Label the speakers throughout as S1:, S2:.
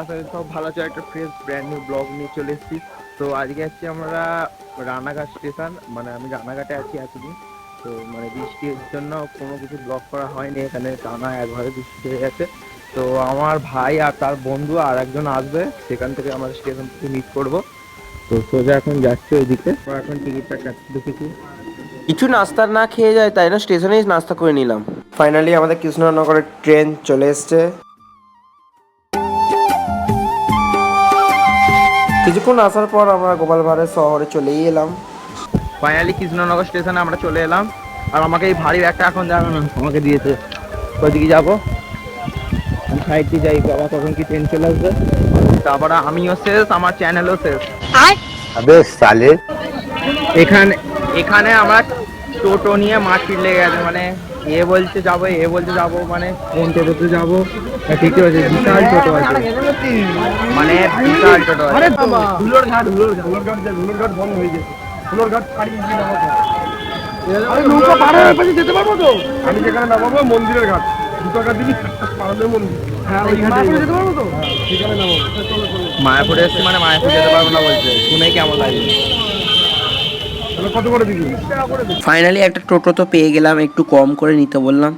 S1: আছো করি সব ভালো আছো। একটা ফ্রেশ ব্র্যান্ড নিউ ব্লগ নিয়ে চলে এসেছি। তো আজকে আছি আমরা রানাঘাট স্টেশন মানে আমি রানাঘাটে আছি এতদিন। তো মানে বৃষ্টির জন্য কোনো কিছু ব্লগ করা হয়নি, এখানে টানা একবারে বৃষ্টি হয়ে গেছে। তো আমার ভাই আর তার বন্ধু আর একজন আসবে, সেখান থেকে আমরা স্টেশন থেকে মিট করব। তো সোজা এখন যাচ্ছে ওইদিকে। এখন টিকিটটা কাটতে দেখেছি।
S2: কিছু নাস্তা না খেয়ে যায়, তাই না? স্টেশনেই নাস্তা করে নিলাম। ফাইনালি আমাদের কৃষ্ণনগরের ট্রেন চলে এসছে। কিছুক্ষণ আসার পর আমরা গোপাল ভাড়ের শহরে চলেই এলাম।
S1: ফাইনালি কৃষ্ণনগর স্টেশনে আমরা চলে এলাম। আর আমাকে এই ভারী ব্যাগটা এখন যাবে না আমাকে দিয়েছে। কদিকে যাব। সাইড দিয়ে যাই বাবা তখন কি ট্রেন চলে আসবে? তারপরে আমিও শেষ আমার চ্যানেলও শেষ।
S3: আবে সালে
S1: এখানে এখানে আমার টোটো নিয়ে মাঠ ফিরলে গেছে মানে এ বলছে যাব এ বলছে যাব মানে কোন টোটোতে যাব? ঠিকই আছে বিশাল টোটো আছে। মানে বিশাল টোটো আছে।
S4: ধুলোর ঘাট ধুলোর ঘাট ধুলোর ঘাট ধুলোর ঘাট বন্ধ হয়ে গেছে। ধুলোর ঘাট পাড়িয়ে দিয়ে নামাবো আরে নৌকা পার হয়ে পাশে যেতে পারব তো? আমি যেখানে নামাবো মন্দিরের ঘাট। দুটো ঘাট দিবি পাড়ালে মন্দির। হ্যাঁ ওই ঘাটে যেতে পারব তো? সেখানে নামাবো। চলো চলো
S1: মায়াপুরে এসছি মানে মায়াপুর যেতে পারব না বলছে। শুনে কেমন লাগে
S4: তাহলে কত করে দিবি টাকা করে দিবি
S2: ফাইনালি একটা টোটো তো পেয়ে গেলাম একটু কম করে নিতে বললাম।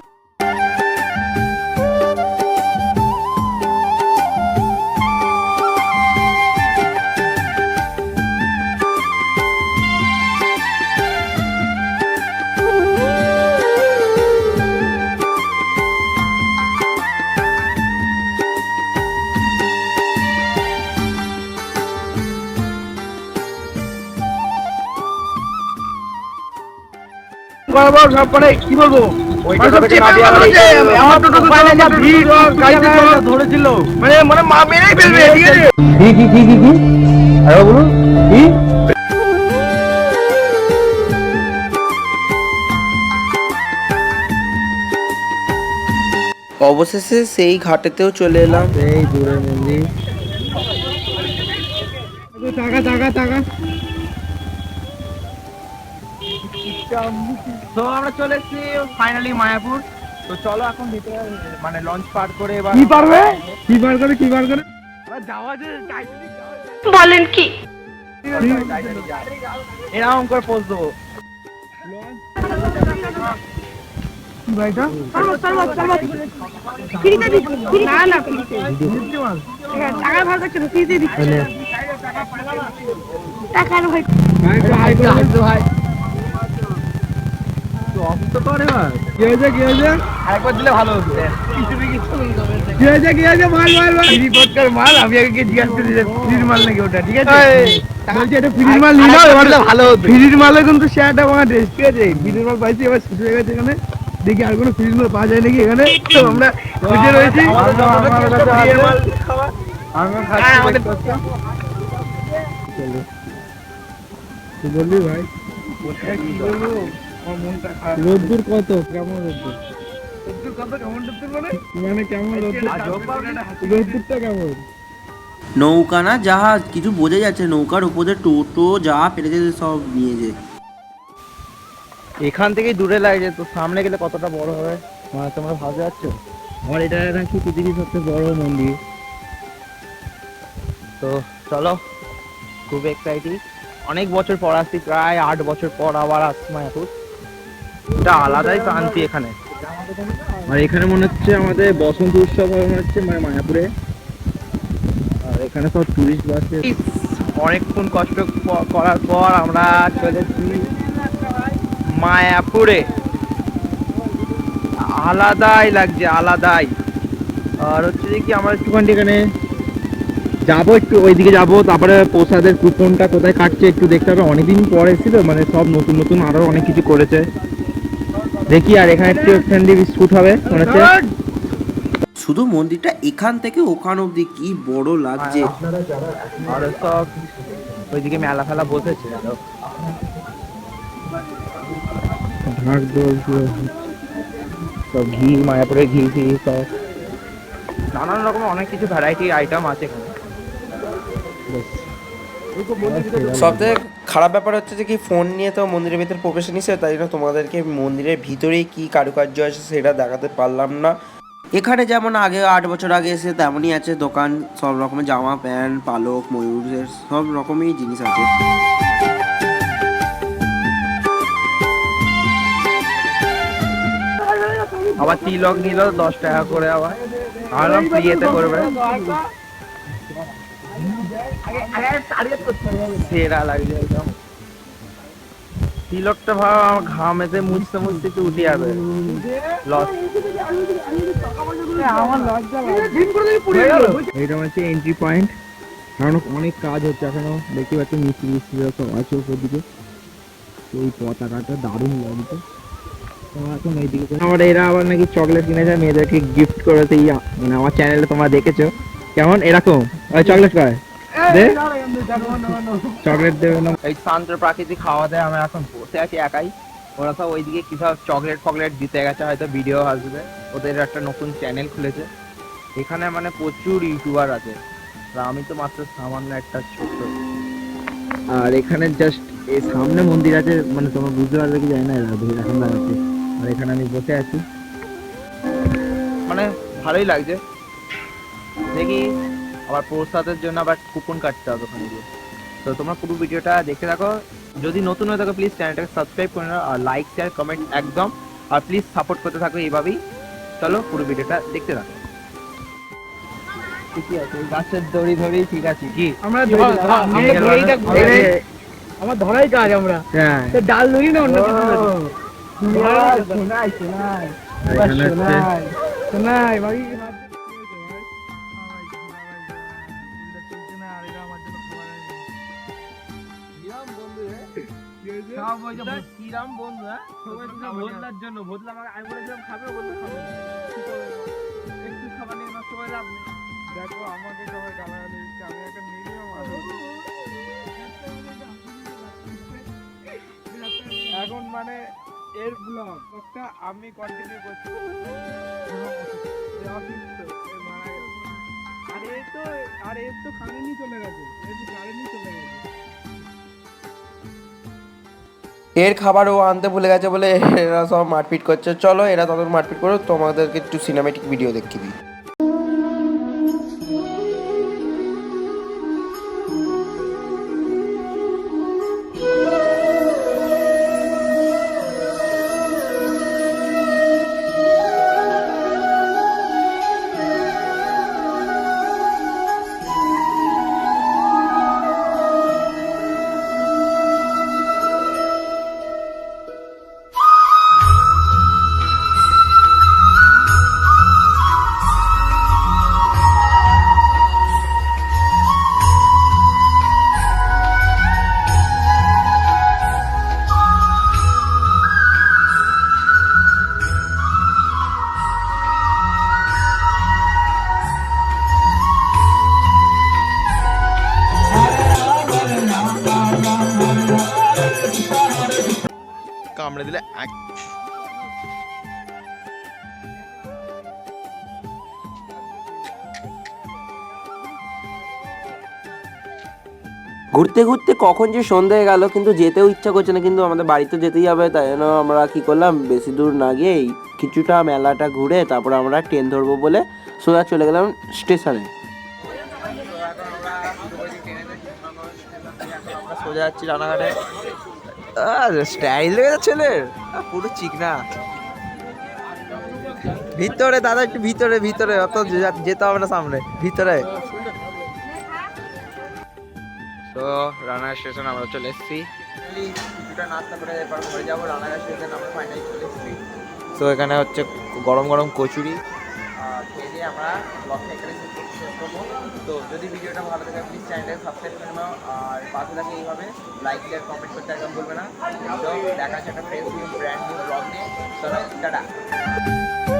S4: বরাবর সব করে কি বলব মানে সব চেপে ধরেছে। আমার টোটো তো চালানো ভিড়, গাড়িতে চলা-
S1: ধরেছিল
S4: মানে মানে মা মেরেই ফেলবে ঠিক আছে
S1: কি কি কি কি কি আরে বলুন কি
S2: অবশেষে সেই ঘাটেতেও চলে এলাম
S1: এই দূরে মন্দির
S4: টাকা টাকা টাকা
S1: তো আমরা চলে এসেছি ফাইনালি মায়াপুর। তো চলো এখন ভিতরে মানে লঞ্চ পার করে এবার
S4: কি পারবে কি পার করে কি পার করে? যাওয়া যে
S5: বলেন কি?
S1: এরকম করে পোজ দেবো।
S4: ভাইটা
S5: না না হ্যাঁ, টাকা ভাগ করছে ফ্রিতে দিচ্ছে। টাকার ভাই।
S1: আরেকবার দিলে ভালো হতো।
S4: কি হয়েছে কি হয়েছে? মাল মাল মাল
S1: রিপোর্টকার মাল আমি আগে জিজ্ঞাসা করি যে ফ্রির মাল নাকি ওটা ঠিক আছে?
S4: বলছি এটা ফ্রির মাল নিয়ে নাও এবার
S1: ভালো হতো।
S4: ফ্রির মালে কিন্তু শেয়ার আমার ড্রেস ঠিক আছে? ফ্রির মাল পাইছি এবার শেষ হয়ে গেছে এখানে। দেখি আর কোনো ফ্রিজ মাল পাওয়া যায় নাকি এখানে। তো আমরা খুঁজে রয়েছি। কি বললি ভাই? কি বলব? রোদ্দুর কত? কেমন রোদ্দুর? রোদ্দুর কত? কেমন রোদ্দুর মানে মানে কেমন রোদ্দুর? রোদ্দুরটা কেমন?
S2: নৌকা না জাহাজ কিছু বোঝা যাচ্ছে নৌকার উপরে টোটো যা পেরেছে সব নিয়েছে
S1: এখান থেকেই দূরে লাগছে তো সামনে গেলে কতটা বড় হবে? মানে তোমরা ভাবতে পারছ? আমার এটা নাকি পৃথিবীর সবচেয়ে বড় মন্দির। তো চলো খুব এক্সাইটিং অনেক বছর পর আসছি প্রায় আট বছর পর আবার আসছি মায়াপুর। এটা আলাদাই শান্তি এখানে। আর এখানে মনে হচ্ছে আমাদের বসন্ত উৎসব মনে হচ্ছে মানে মায়াপুরে। আর এখানে সব টুরিস্ট বাসে অনেকক্ষণ কষ্ট করার পর আমরা চলেছি মায়াপুরে। আলাদাই লাগছে আলাদাই। আর হচ্ছে যে কি আমরা একটুখানি এখানে যাব একটু ওইদিকে যাব তারপরে প্রসাদের কুপনটা কোথায় কাটছে একটু দেখতে হবে। অনেকদিন পরে এসেছিল মানে সব নতুন নতুন আরও অনেক কিছু করেছে। দেখি আর এখানে একটু ফ্রেন্ডলি শুট হবে মনে হচ্ছে।
S2: শুধু মন্দিরটা এখান থেকে ওখান অব্দি কি বড় লাগছে?
S1: আর সব ওইদিকে মেলা ফেলা বসেছে ঢাক দোল সব ঘি মায়াপুরের ঘি ফি সব। নানান রকম অনেক কিছু ভ্যারাইটি আইটেম আছে এখানে।
S2: সব থেকে খারাপ ব্যাপার হচ্ছে যে কি ফোন নিয়ে তো মন্দিরের ভিতরে প্রবেশ নিছে, তাই জন্য তোমাদেরকে মন্দিরের ভিতরেই কি কারুকার্য আছে সেটা দেখাতে পারলাম না। এখানে যেমন আগে আট বছর আগে এসে তেমনই আছে দোকান, সব রকমের জামা, প্যান্ট, পালক ময়ূরের সব রকমই জিনিস আছে।
S1: আবার তিলক নিল দশ টাকা করে আবার। ভাবলাম ফ্রিতে করবে। সেরা লাগছে একদম। তিলকটা ভাব আমার ঘামেতে মুছতে মুছতে একটু উঠে যাবে। লস এটা হচ্ছে এন্ট্রি পয়েন্ট কারণ অনেক কাজ হচ্ছে এখনও। দেখতে পাচ্ছি মিস্ত্রি মিস্ত্রি সব আছে উপর দিকে। তো ওই পতাকাটা দারুণ লাগছে। তো আমার এরা আবার নাকি চকলেট কিনেছে মেয়েদেরকে গিফট করেছে। মানে আমার চ্যানেলে তোমরা দেখেছ। কেমন? এরকম ওই চকলেট করে দে। চকলেট দেবে না এই শান্ত প্রাকৃতিক খাওয়া দেয় আমরা এখন বসে আছি একাই। ওরা সব ওইদিকে কি সব চকলেট ফকলেট দিতে গেছে হয়তো ভিডিও আসবে। ওদের একটা নতুন চ্যানেল খুলেছে। এখানে মানে প্রচুর ইউটিউবার আছে। আর আমি তো মাত্র সামান্য একটা ছোট আর এখানে জাস্ট এই সামনে মন্দির আছে মানে তোমরা বুঝতে পারবে কি জানি না এখন আর এখানে আমি বসে আছি। মানে ভালোই লাগছে। দেখি আবার প্রসাদের জন্য আবার কুপন কাটতে হবে ওখানে গিয়ে। তো তোমরা পুরো ভিডিওটা দেখতে থাকো। যদি নতুন হয়ে থাকো প্লিজ চ্যানেলটাকে সাবস্ক্রাইব করে নাও আর লাইক শেয়ার কমেন্ট একদম। আর প্লিজ সাপোর্ট করতে থাকো এইভাবেই। চলো পুরো ভিডিওটা দেখতে থাকো। ঠিকই আছে গাছের দড়ি ধরেই ঠিক আছে। কি?
S5: আমরা আমরা ধরেই কাজ আমরা
S1: হ্যাঁ।
S5: ডাল ধরি না অন্য কিছু ধরি।
S1: শোনাই শোনাই।
S5: শোনাই
S1: বন্ধু হ্যাঁ? সবাই জন্য ভোদলা আমাকে আমি বলেছিলাম খাবে একটু খাবার নিয়ে নষ্ট করে লাভ নেই।
S4: দেখো আমাকে সবাই গালাগালি দিচ্ছে আমি একটা মিনিমাম এখন মানে এর ব্লগটা আমি কন্টিনিউ করছি। আর এর তো আর এর তো কারেন্টই চলে গেছে এর তো কারেন্টই চলে গেছে।
S2: এর খাবারও আনতে ভুলে গেছে বলে এরা সব মারপিট করছে। চলো এরা তখন মারপিট করো তোমাদেরকে একটু সিনেমেটিক ভিডিও দেখিয়ে দিই।
S6: কামড়ে দিলে এক
S2: ঘুরতে ঘুরতে কখন যে সন্ধে হয়ে গেল কিন্তু যেতেও ইচ্ছা করছে না কিন্তু আমাদের বাড়িতে যেতেই হবে তাই জন্য আমরা কি করলাম বেশি দূর না গিয়ে কিছুটা মেলাটা ঘুরে তারপর আমরা ট্রেন ধরবো বলে সোজা চলে গেলাম স্টেশনে
S1: সোজা যাচ্ছি রানাঘাটে। স্টাইল লেগে ছেলের পুরো চিকনা। ভিতরে দাদা একটু ভিতরে ভিতরে। অত যেতে হবে না সামনে ভিতরে। তো রানাঘাট স্টেশন আমরা চলে এসেছি। নাস্তা করে এরপর ঘরে যাব রানাঘাট স্টেশন আমরা ফাইনালি চলে এসেছি। তো এখানে হচ্ছে গরম গরম কচুরি। খেয়ে আমরা ব্লগটা এখানে করব তো যদি ভিডিওটা ভালো থাকে প্লিজ চ্যানেলটাকে সাবস্ক্রাইব করে নাও। আর পাশে থাকে এইভাবে লাইক শেয়ার কমেন্ট করতে একদম ভুলবে না। তো দেখা যাচ্ছে একটা fresh new brand new vlog নিয়ে। চলো